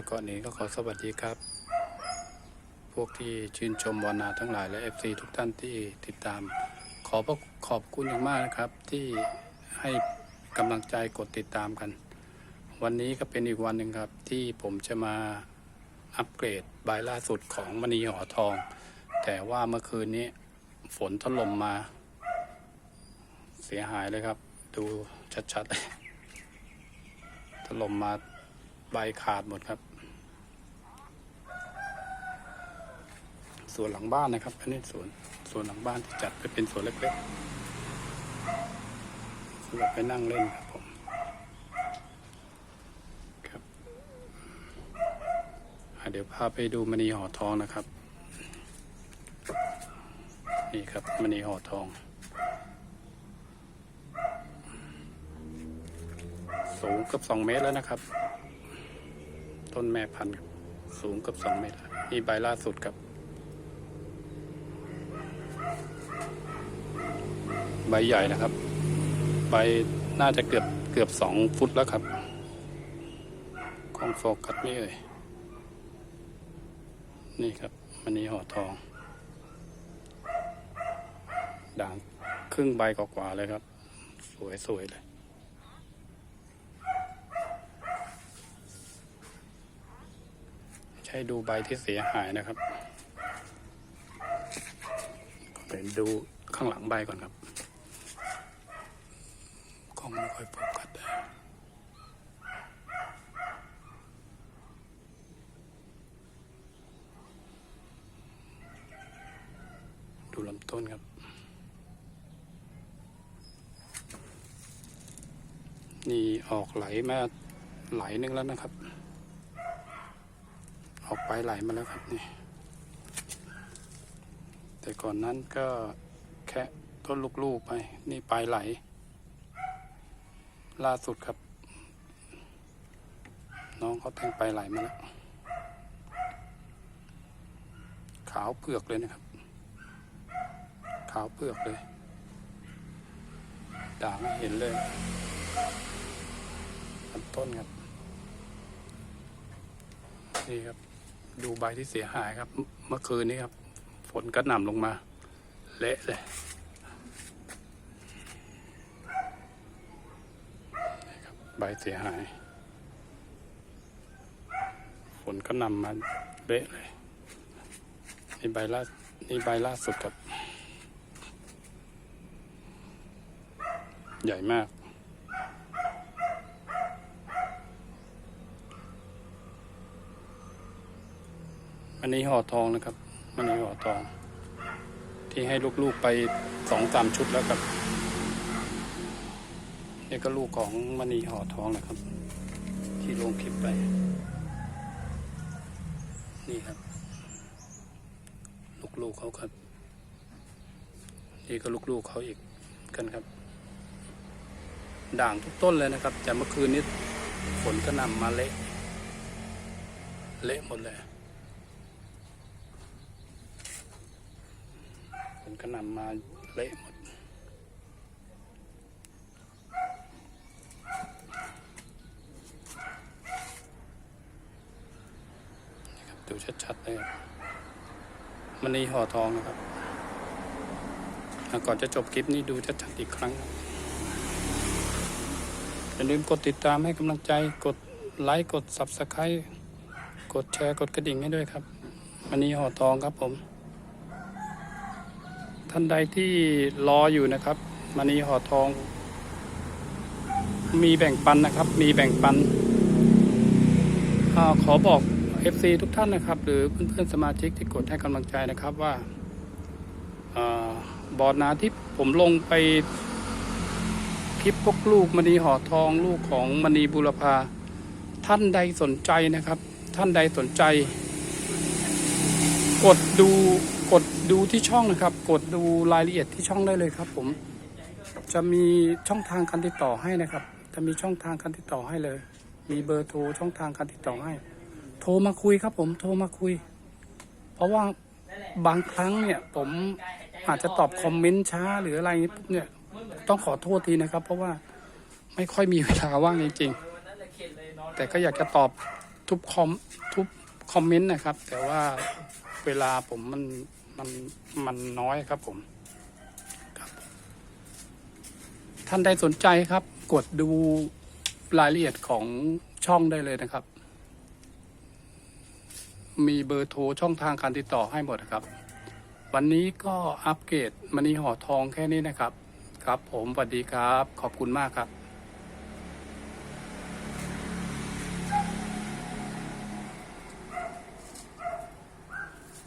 แล้วก่อนนี้ก็ขอสวัสดีครับ พวกที่ชื่นชมวานาทั้งหลายและ FC ทุกท่านที่ติดตาม ขอขอบคุณอย่างมากนะครับ ที่ให้กำลังใจกดติดตามกัน วันนี้ก็เป็นอีกวันหนึ่งครับ ที่ผมจะมาอัปเกรดใบล่าสุดของมณีหอทอง แต่ว่าเมื่อคืนนี้ฝนถล่มมา เสียหายเลยครับ ดูชัดๆเลยถล่มมา ใบขาดหมดครับ สวนหลังบ้านนะครับ อันนี้สวนสวนหลังบ้านที่จัดไปเป็นสวนเล็กๆสำหรับไปนั่งเล่นครับผมครับเดี๋ยวพาไปดูมณีห่อทองนะครับ นี่ครับมณีห่อทองสูงเกือบสองเมตรแล้วนะครับ ต้นแม่พันธุ์สูงเกือบสองเมตรแล้วนี่ใบล่าสุดครับ ใบใหญ่นะครับ ใบน่าจะเกือบเกือบสองฟุตแล้วครับของโฟกัสนี่เลยนี่ครับมันนี้ห่อทอง ด่างครึ่งใบกว่าๆเลยครับ สวยๆเลย ใช้ดูใบที่เสียหายนะครับเป็นดูข้างหลังใบก่อนครับกล้องไม่ค่อยโฟกัสได้ดูลำต้นครับ นี่ออกไหลมาไหลหนึงแล้วนะครับ ออกไปไหลมาแล้วครับนี่ แต่ก่อนนั้นก็แค่ต้นลูกๆไป นี่ปลายไหล ล่าสุดครับ น้องเขาแต่งปลายไหลมาแล้ว ขาวเปลือกเลยนะครับ ขาวเปลือกเลย ด่างเห็นเลยต้นครับ นี่ครับ ดูใบที่เสียหายครับ เมื่อคืนนี้ครับ ฝนกระหน่ำลงมา เละเลยใบเสียหาย ฝนกระหน่ำมาเละเลยนี่ใบล่านี่ใบล่าสุดครับ ใหญ่มาก อันนี้ห่อทองนะครับอันนี้ห่อทอง ที่ให้ลูกๆไปสองสามชุดแล้วครับนี่ก็ลูกของมณีห่อทองนะครับ ที่ลงคลิปไป นี่ครับ ลูกๆเขาครับนี่ก็ลูกๆเขาอีกกันครับ ด่างทุกต้นเลยนะครับแต่เมื่อคืนนี้ฝนกระหน่ำมาเละ เละหมดเลย ฝนกระหน่ำมาเละหมดนี่ครับดูชัดๆเลยมันนี่ห่อทองนะครับก่อนจะจบคลิปนี้ดูชัดๆอีกครั้งอย่าลืมกดติดตามให้กำลังใจกดไลค์กด subscribe กดแชร์กดกระดิ่งให้ด้วยครับมันนี่ห่อทองครับผม ท่านใดที่รออยู่นะครับมณีห่อทอง มีแบ่งปันนะครับ มีแบ่งปันอขอบอก FC ทุกท่านนะครับ หรือเพื่อนๆสมาชิกที่กดให้กำลังใจนะครับว่าอบอร์ดนาที่ผมลงไปคลิปพวกลูกมณีห่อทองลูกของมณีบุรพาท่านใดสนใจนะครับ ท่านใดสนใจ กดดู กดดูที่ช่องนะครับ กดดูรายละเอียดที่ช่องได้เลยครับ ผม จะมีช่องทางการติดต่อให้นะครับ จะมีช่องทางการติดต่อให้เลย มีเบอร์โทรช่องทางการติดต่อให้ โทรมาคุยครับ ผมโทรมาคุย เพราะว่าบางครั้งเนี่ย ผมอาจจะตอบคอมเมนต์ช้าหรืออะไรอย่างนี้ปุ๊บเนี่ย ต้องขอโทษทีนะครับ เพราะว่าไม่ค่อยมีเวลาว่างจริงๆแต่ก็อยากจะตอบทุกคอมทุกคอมเมนต์นะครับ แต่ว่าเวลาผมมัน มันมันน้อยครับผมครับ ท่านใดสนใจครับ กดดูรายละเอียดของช่องได้เลยนะครับ มีเบอร์โทรช่องทางการติดต่อให้หมดนะครับ วันนี้ก็อัปเกรดมณีห่อทองแค่นี้นะครับ ครับ ผมสวัสดีครับ ขอบคุณมากครับ